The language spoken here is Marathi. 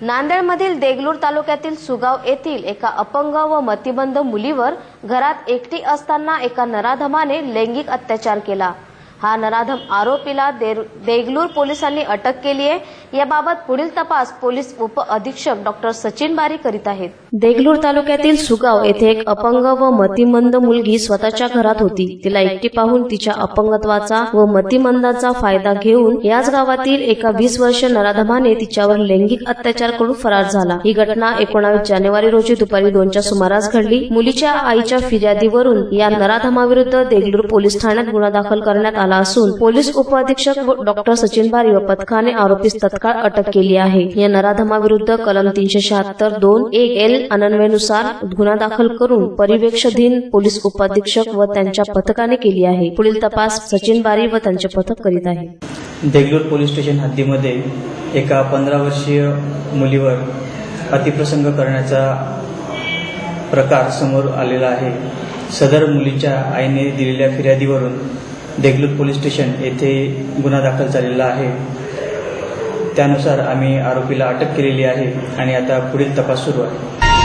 नांदेडमधील देगलूर तालुक्यातील सुगाव येथील एका अपंग व मतिबंध मुलीवर घरात एकटी असताना एका नराधमाने लैंगिक अत्याचार केला. हा नराधम आरोपीला देर- देगलूर पोलिसांनी अटक केली आहे. याबाबत पुढील तपास पोलीस उप अधीक्षक डॉक्टर सचिन बारी करीत आहेत. देगलूर तालुक्यातील सुगाव येथे एक अपंग व मतिमंद मुलगी स्वतःच्या घरात होती. तिला एकटी पाहून तिच्या अपंगत्वाचा व मतिमंदाचा फायदा घेऊन याच गावातील एका वीस वर्ष नराधमाने तिच्यावर लैंगिक अत्याचार करून फरार झाला. ही घटना एकोणावीस जानेवारी रोजी दुपारी दोनच्या सुमारास घडली. मुलीच्या आईच्या फिर्यादीवरून या नराधमाविरुद्ध देगलूर पोलीस ठाण्यात गुन्हा दाखल करण्यात आला. असून पोलीस उपअधीक्षक व डॉक्टर सचिन बारी व पथकाने आरोपीस तत्काळ अटक केली आहे. या नराधमाविरुद्ध कलम तीनशे शहात्तर दोन एक एल अनन्वयनुसार गुन्हा दाखल करून परिवेक्षधीन पोलीस उपअधीक्षक व त्यांच्या पथकाने केली आहे. पुढील तपास सचिन बारी व त्यांचे पथक करीत आहे. देगलूर पोलीस स्टेशन हद्दीमध्ये एका पंधरा वर्षीय मुलीवर अतिप्रसंग करण्याचा प्रकार समोर आलेला आहे. सदर मुलीच्या आईने दिलेल्या फिर्यादीवरून देगलूर पोलीस स्टेशन येथे गुन्हा दाखल झालेला आहे. त्यानुसार आम्ही आरोपीला अटक केलेली आहे आणि आता पुढील तपास सुरू आहे.